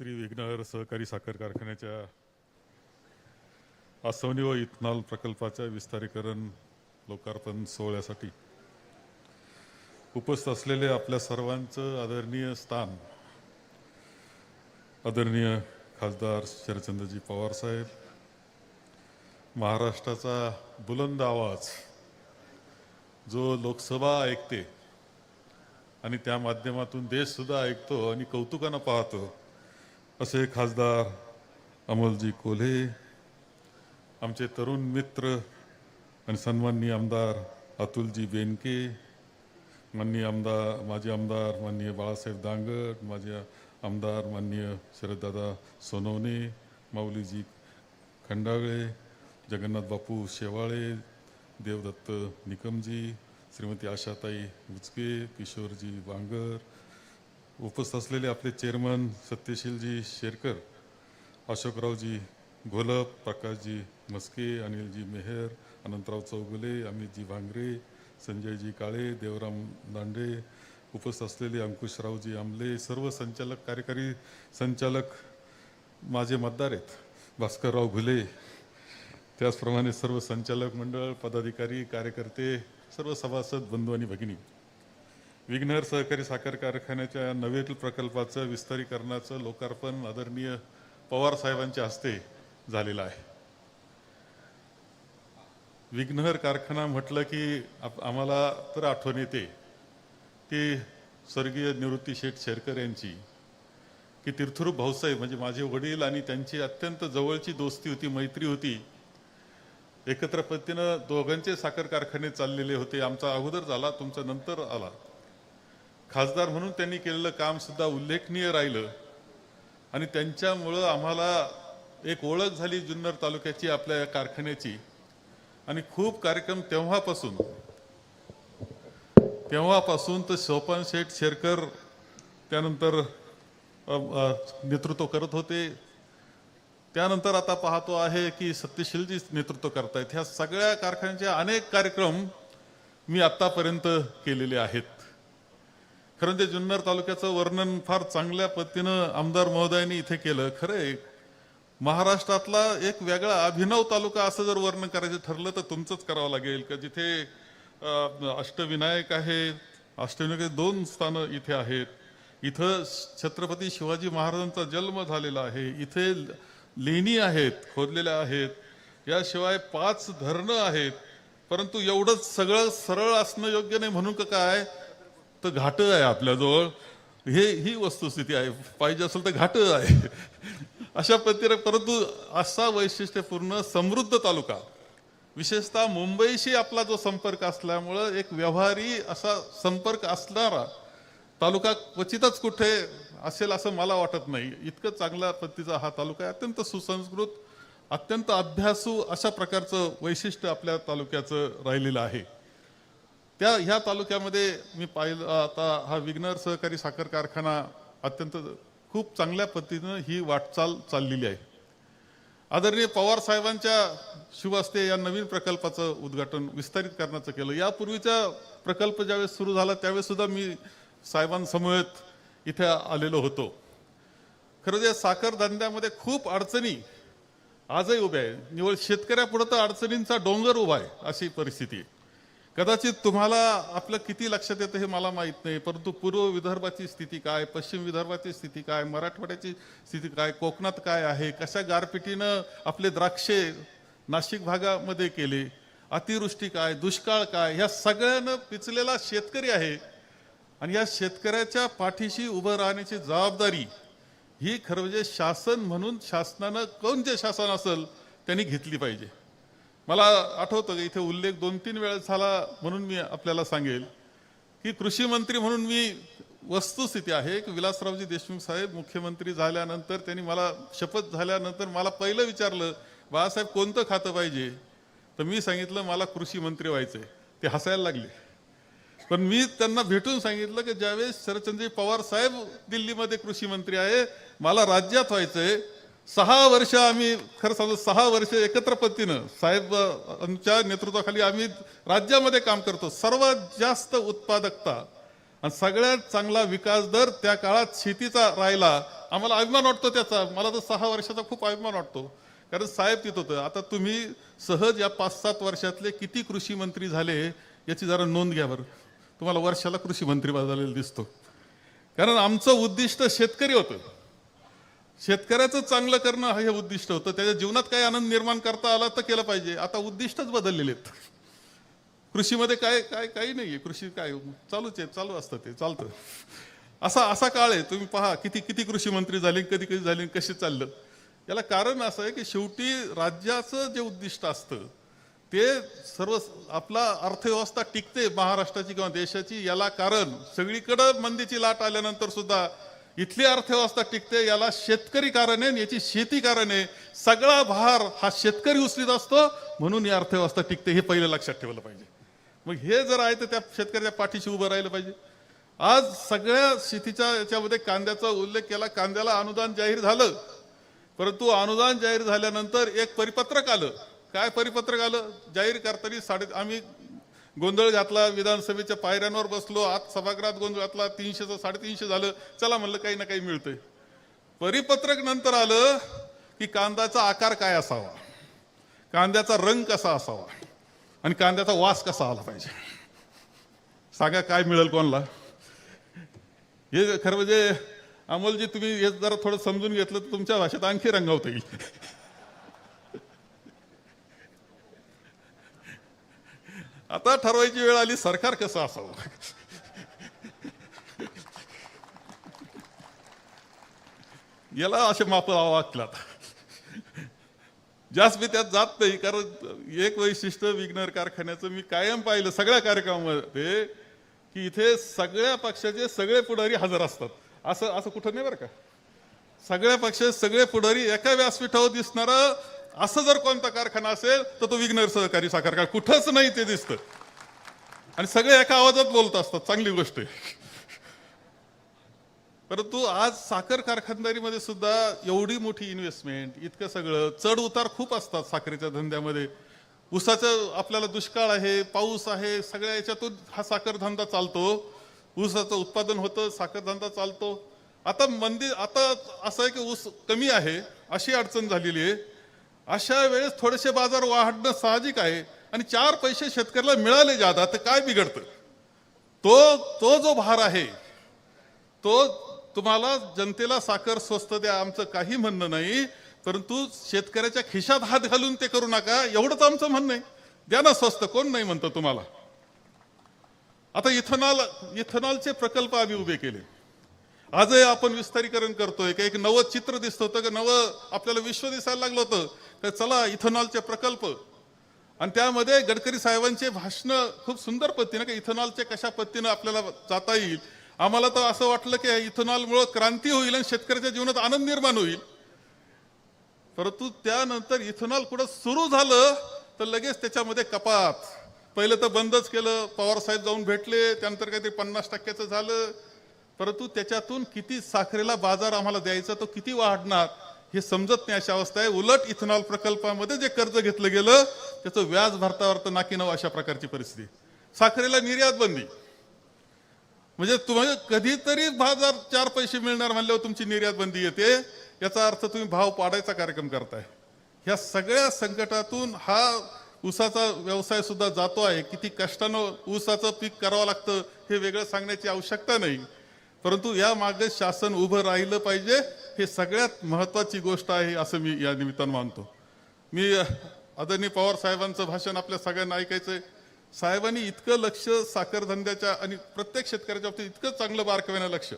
श्री विघ्नहर सहकारी साखर कारखान्याच्या आसवनी व इथनॉल प्रकल्पाच्या विस्तारीकरण लोकार्पण सोहळ्यासाठी उपस्थित असलेले आपल्या सर्वांचं आदरणीय स्थान आदरणीय खासदार शरदचंद्रजी पवार साहेब महाराष्ट्राचा बुलंद आवाज जो लोकसभा ऐकते आणि त्या माध्यमातून देशसुद्धा ऐकतो आणि कौतुकानं पाहतो असे खासदार अमोलजी कोल्हे आमचे तरुण मित्र आणि सन्माननीय आमदार अतुलजी बेनके माननीय आमदार माजी आमदार माननीय बाळासाहेब दांगट माझे आमदार माननीय शरददादा सोनवणे माऊलीजी खंडाळे जगन्नाथ बापू शेवाळे देवदत्त निकमजी श्रीमती आशाताई बुचके किशोरजी बांगर उपस्थित असलेले आपले चेअरमन सत्यशीलजी शेरकर अशोकरावजी घोलप प्रकाशजी मस्के अनिलजी मेहर अनंतराव चौगुले अमितजी भांगरे संजयजी काळे देवराम दांडे उपस्थित असलेले अंकुशरावजी आमले सर्व संचालक कार्यकारी संचालक माझे मतदार आहेत. भास्करराव घुले त्याचप्रमाणे सर्व संचालक मंडळ पदाधिकारी कार्यकर्ते सर्व सभासद बंधू आणि भगिनी. विघ्नहर सहकारी साखर कारखान्याच्या नवेतील प्रकल्पाचं विस्तारीकरणाचं लोकार्पण आदरणीय पवार साहेबांच्या हस्ते झालेलं आहे. विघ्नहर कारखाना म्हटलं की आप- आम्हाला तर आठवण येते ती स्वर्गीय निवृत्ती शेठ शेरकर यांची की तीर्थरूप भाऊसाहेब म्हणजे माझे वडील आणि त्यांची अत्यंत जवळची दोस्ती होती मैत्री होती. एकत्र पद्धतीनं दोघांचे साखर कारखाने चाललेले होते. आमचा अगोदर झाला तुमचा नंतर आला. खासदार म्हणून त्यांनी केलेलं काम सुद्धा उल्लेखनीय राहिलं. आणि त्यांच्यामुळं आम्हाला एक ओळख झाली जुन्नर तालुक्याची आपल्या या कारखान्याची. आणि खूप कार्यक्रम तेव्हापासून तेव्हापासून तर सोपान शेठ शेरकर त्यानंतर नेतृत्व करत होते. त्यानंतर आता पाहतो आहे की सत्यशीलजी नेतृत्व करतायत. ह्या सगळ्या कारखान्याचे अनेक कार्यक्रम मी आत्तापर्यंत केलेले आहेत. खरं ते जुन्नर तालुक्याचं वर्णन फार चांगल्या पद्धतीनं आमदार महोदयांनी इथे केलं. खरं आहे. महाराष्ट्रातला एक वेगळा अभिनव तालुका असं जर वर्णन करायचं ठरलं तर तुमचंच करावं लागेल का? जिथे अष्टविनायक आहे अष्टविनायक दोन स्थानं इथे आहेत. इथं छत्रपती शिवाजी महाराजांचा जन्म झालेला आहे. इथे लेणी आहेत खोदलेल्या आहेत. याशिवाय पाच धरणं आहेत. परंतु एवढंच सगळं सरळ असणं योग्य नाही. म्हणून का काय? तर घाट आहे आपल्याजवळ. हे ही वस्तुस्थिती आहे. पाहिजे असेल तर घाट आहे. अशा पद्धतीने परंतु असा वैशिष्ट्यपूर्ण समृद्ध तालुका विशेषतः मुंबईशी आपला जो संपर्क असल्यामुळं एक व्यवहारी असा संपर्क असणारा तालुका क्वचितच कुठे असेल असं मला वाटत नाही. इतकं चांगल्या पद्धतीचा हा तालुका आहे. अत्यंत सुसंस्कृत अत्यंत अभ्यासू अशा प्रकारचं वैशिष्ट्य आपल्या तालुक्याचं राहिलेलं आहे. त्या ह्या तालुक्यामध्ये मी पाहिलं आता हा विघ्नर सहकारी साखर कारखाना अत्यंत खूप चांगल्या पद्धतीनं ही वाटचाल चाललेली आहे. आदरणीय पवार साहेबांच्या शिवास्ते या नवीन प्रकल्पाचं उद्घाटन विस्तारित करण्याचं केलं. यापूर्वीचा प्रकल्प ज्यावेळेस सुरू झाला त्यावेळेस सुद्धा मी साहेबांसमवेत इथे आलेलो होतो. खरं जे साखर धंद्यामध्ये खूप अडचणी आजही उभ्या आहे निवळ शेतकऱ्यापुढं तर अडचणींचा डोंगर उभा आहे अशी परिस्थिती आहे. कदाचित तुम्हाला आपलं किती लक्षात येतं हे मला माहीत नाही परंतु पूर्व विदर्भाची स्थिती काय पश्चिम विदर्भाची स्थिती काय मराठवाड्याची स्थिती काय कोकणात काय आहे कशा गारपिटीनं आपले द्राक्षे नाशिक भागामध्ये केले अतिवृष्टी काय दुष्काळ काय ह्या सगळ्यानं पिचलेला शेतकरी आहे. आणि या शेतकऱ्याच्या पाठीशी उभं राहण्याची जबाबदारी ही खरं म्हणजे शासन म्हणून शासनानं कोण जे शासन असेल त्यांनी घेतली पाहिजे. मला आठवतं की इथे उल्लेख दोन तीन वेळा झाला म्हणून मी आपल्याला सांगेल की कृषी मंत्री म्हणून मी वस्तुस्थिती आहे. की विलासरावजी देशमुख साहेब मुख्यमंत्री झाल्यानंतर त्यांनी मला शपथ झाल्यानंतर मला पहिलं विचारलं बाळासाहेब कोणतं खातं पाहिजे? तर मी सांगितलं मला कृषी मंत्री व्हायचंय. ते हसायला लागले. पण मी त्यांना भेटून सांगितलं की ज्यावेळेस शरदचंद्र पवार साहेब दिल्लीमध्ये कृषी मंत्री आहे मला राज्यात व्हायचंय सहा वर्ष आम्ही खरं सांगतो सहा वर्ष एकत्र पद्धतीनं साहेब आमच्या नेतृत्वाखाली आम्ही राज्यामध्ये काम करतो. सर्वात जास्त उत्पादकता आणि सगळ्यात चांगला विकास दर त्या काळात शेतीचा राहिला. आम्हाला अभिमान वाटतो त्याचा. मला तर सहा वर्षाचा खूप अभिमान वाटतो. कारण साहेब तिथं होतं. आता तुम्ही सहज या पाच सात वर्षातले किती कृषी मंत्री झाले याची जरा नोंद घ्या बरं. तुम्हाला वर्षाला कृषी मंत्री झालेला दिसतो. कारण आमचं उद्दिष्ट शेतकरी होतं. शेतकऱ्याचं चांगलं करणं हे उद्दिष्ट होतं. त्याच्या जीवनात काही आनंद निर्माण करता आला तर केलं पाहिजे. आता उद्दिष्टच बदललेले आहेत. कृषीमध्ये काय काय काही नाहीये. कृषी काय चालूच आहे. चालू असतं ते. चालतं. असा असा काळ आहे. तुम्ही पहा किती किती कृषी मंत्री झाले कधी कधी झाले कसे चाललं. याला कारण असं आहे की शेवटी राज्याचं जे उद्दिष्ट असतं ते सर्व आपला अर्थव्यवस्था टिकते महाराष्ट्राची किंवा देशाची. याला कारण सगळीकडं मंदीची लाट आल्यानंतर सुद्धा इथली अर्थव्यवस्था टिकते याला शेतकरी कारण आहे याची शेती कारण आहे. सगळा भार हा शेतकरी उचलीत असतो म्हणून ही अर्थव्यवस्था टिकते हे पहिलं लक्षात ठेवलं पाहिजे. मग हे जर आहे तर त्या शेतकऱ्याच्या पाठीशी उभं राहिलं पाहिजे. आज सगळ्या शेतीच्या याच्यामध्ये कांद्याचा उल्लेख केला कांद्याला अनुदान जाहीर झालं. परंतु अनुदान जाहीर झाल्यानंतर एक परिपत्रक आलं. काय परिपत्रक आलं? जाहीर करताना साडे आम्ही गोंधळ घातला विधानसभेच्या पायऱ्यांवर बसलो आत सभागृहात गोंधळ घातला तीनशेचं साडेतीनशे झालं. चला म्हणलं काही ना काही मिळतंय. परिपत्रक नंतर आलं की कांद्याचा आकार काय असावा? कांद्याचा रंग कसा असावा? आणि कांद्याचा वास कसा आला पाहिजे? सांगा काय मिळेल कोणाला? हे खरं म्हणजे अमोलजी तुम्ही हे जरा थोडं समजून घेतलं तर तुमच्या भाषेत आणखी रंगावता येईल. आता ठरवायची वेळ आली सरकार कसं असावं? याला असे माप वाटलात जास्त मी त्यात जात नाही कारण एक वैशिष्ट्य विग्नर कारखान्याचं मी कायम पाहिलं सगळ्या कार्यक्रमामध्ये की इथे सगळ्या पक्षाचे सगळे पुढारी हजर असतात. असं असं कुठं नाही बरं का? सगळ्या पक्षाचे सगळे पुढारी एका व्यासपीठावर दिसणारा असं जर कोणता कारखाना असेल तर तो विघ्नर सहकारी साखर कारखाना कुठंच नाही ते दिसतं. आणि सगळे एका आवाजात बोलत असतात चांगली गोष्ट आहे. परंतु आज साखर कारखानदारीमध्ये सुद्धा एवढी मोठी इन्व्हेस्टमेंट इतकं सगळं चढ उतार खूप असतात साखरेच्या धंद्यामध्ये. ऊसाचं आपल्याला दुष्काळ आहे पाऊस आहे सगळ्या याच्यातून हा साखर धंदा चालतो. ऊसाचं उत्पादन होतं साखर धंदा चालतो. आता मंदी आता असं आहे की ऊस कमी आहे अशी अडचण झालेली आहे. अशा वेळेस थोडेसे बाजार वाढणं साहजिक आहे आणि चार पैसे शेतकऱ्याला मिळाले जातात तर काय बिघडतं? तो तो जो भार आहे तो तुम्हाला जनतेला साखर स्वस्त द्या आमचं काही म्हणणं नाही परंतु शेतकऱ्याच्या खिशात हात घालून ते करू नका एवढंच आमचं म्हणणं आहे. द्या ना स्वस्त कोण नाही म्हणतं तुम्हाला? आता इथेनॉल इथेनॉलचे प्रकल्प आम्ही उभे केले. आजही आपण विस्तारीकरण करतोय का एक नवं चित्र दिसत होतं का नवं आपल्याला विश्व दिसायला लागलं होतं. तर चला इथेनॉलचे प्रकल्प. आणि त्यामध्ये गडकरी साहेबांचे भाषण खूप सुंदर पद्धतीनं की इथेनॉलचे कशा पद्धतीनं आपल्याला जाता येईल. आम्हाला तर असं वाटलं की इथेनॉलमुळं क्रांती होईल आणि शेतकऱ्याच्या जीवनात आनंद निर्माण होईल. परंतु त्यानंतर इथेनॉल कुठं सुरू झालं तर लगेच त्याच्यामध्ये कपात. पहिलं तर बंदच केलं पवार साहेब जाऊन भेटले त्यानंतर काहीतरी पन्नास टक्क्याचं झालं. परंतु त्याच्यातून किती साखरेला बाजार आम्हाला द्यायचा तो किती वाढणार? हे समजत नाही अशा अवस्था आहे. उलट इथेनॉल प्रकल्पामध्ये जे कर्ज घेतलं गेलं त्याचं व्याज भरता भरता नाकीनव अशा प्रकारची परिस्थिती साखरेला निर्यात बंदी. म्हणजे तुम्हाला कधीतरी बाजार चार पैसे मिळणार म्हणल्यावर तुमची निर्यात बंदी येते. याचा अर्थ तुम्ही भाव पाडायचा कार्यक्रम करताय. ह्या सगळ्या संकटातून हा ऊसाचा व्यवसाय सुद्धा जातो आहे. किती कष्टानं ऊसाचं पीक करावं लागतं हे वेगळं सांगण्याची आवश्यकता नाही. परंतु या मागे शासन उभं राहिलं पाहिजे. हे सगळ्यात महत्त्वाची गोष्ट आहे असं मी या निमित्तानं मानतो. मी आदरणीय पवार साहेबांचं भाषण आपल्या सगळ्यांना ऐकायचंय. साहेबांनी इतकं लक्ष साखरधंद्याच्या आणि प्रत्येक शेतकऱ्याच्या बाबतीत इतकं चांगलं बारकवेनं लक्ष.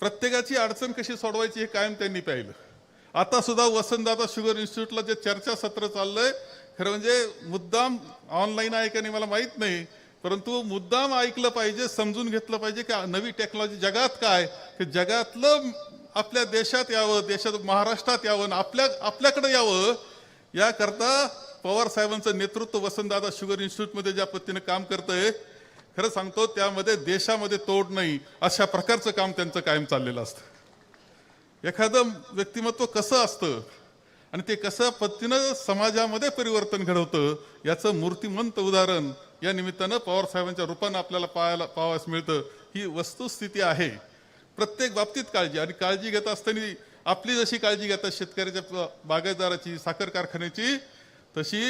प्रत्येकाची अडचण कशी सोडवायची हे कायम त्यांनी पाहिलं. आता सुद्धा वसंतदादा शुगर इन्स्टिट्यूटला जे चर्चा सत्र चाललंय खरं म्हणजे मुद्दाम ऑनलाईन आहे का नाही मला माहीत नाही परंतु मुद्दाम ऐकलं पाहिजे समजून घेतलं पाहिजे की नवी टेक्नॉलॉजी जगात काय की जगातलं आपल्या देशात यावं देशात महाराष्ट्रात यावं आणि आपल्या आपल्याकडे यावं याकरता पवार साहेबांचं नेतृत्व वसंतदादा शुगर इन्स्टिट्यूटमध्ये ज्या पद्धतीने काम करतंय खरं सांगतो त्यामध्ये देशामध्ये तोड नाही अशा प्रकारचं काम त्यांचं कायम चाललेलं असतं. एखादं व्यक्तिमत्व कसं असतं आणि ते कसं पद्धतीनं समाजामध्ये परिवर्तन घडवतं याचं मूर्तिमंत उदाहरण या निमित्तानं पवार साहेबांच्या रूपानं आपल्याला पाहायला पाहावयास मिळतं. ही वस्तुस्थिती आहे. प्रत्येक बाबतीत काळजी. आणि काळजी घेत असताना आपली जशी काळजी घेतात शेतकऱ्याच्या बागायतदाराची साखर कारखान्याची तशी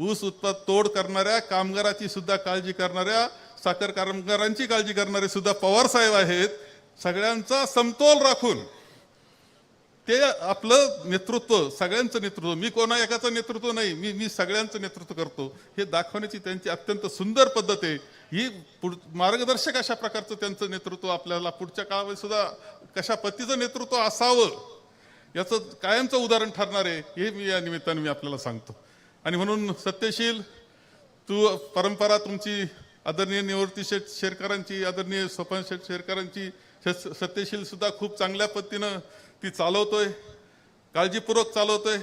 ऊस उत्पाद तोड करणाऱ्या कामगाराची सुद्धा काळजी करणाऱ्या साखर कामगारांची काळजी करणारे सुद्धा पवार साहेब आहेत. सगळ्यांचा समतोल राखून ते आपलं नेतृत्व सगळ्यांचं नेतृत्व. मी कोणा एकाचं नेतृत्व नाही मी मी सगळ्यांचं नेतृत्व करतो. हे दाखवण्याची त्यांची अत्यंत सुंदर पद्धत आहे. ही पुढ मार्गदर्शक अशा प्रकारचं त्यांचं नेतृत्व आपल्याला पुढच्या काळामध्ये सुद्धा कशा पद्धतीचं नेतृत्व असावं याचं कायमचं उदाहरण ठरणार आहे हे मी या निमित्ताने मी आपल्याला सांगतो. आणि म्हणून सत्यशील तू परंपरा तुमची आदरणीय निवृत्ती शेठ शेरकरांची आदरणीय स्वपन शेठ शेरकरांची स- सत्यशील सुद्धा खूप चांगल्या पद्धतीनं ती चालवतोय काळजीपूर्वक चालवतोय.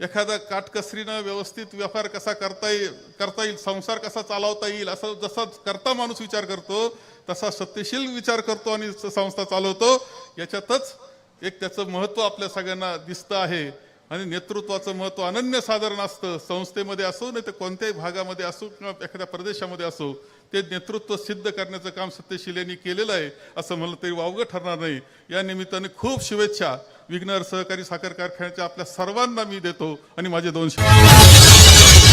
एखादा काटकसरीनं व्यवस्थित व्यापार कसा करता येईल करता येईल संसार कसा चालवता येईल असं जसा करता माणूस विचार करतो तसा सत्यशील विचार करतो आणि संस्था चालवतो याच्यातच एक त्याचं महत्त्व आपल्या सगळ्यांना दिसतं आहे. आणि नेतृत्वाचं महत्त्व अनन्य साधारण असतं संस्थेमध्ये असो नाही तर कोणत्याही भागामध्ये असो किंवा एखाद्या प्रदेशामध्ये असो ते नेतृत्व सिद्ध करण्याचं काम सत्यशील यांनी केलेलं आहे असं म्हणलं तरी वावगं ठरणार नाही. या निमित्ताने खूप शुभेच्छा. विघ्नर सहकारी साखर कारखान्याच्या आपल्या सर्वांना मी देतो आणि माझे दोनशे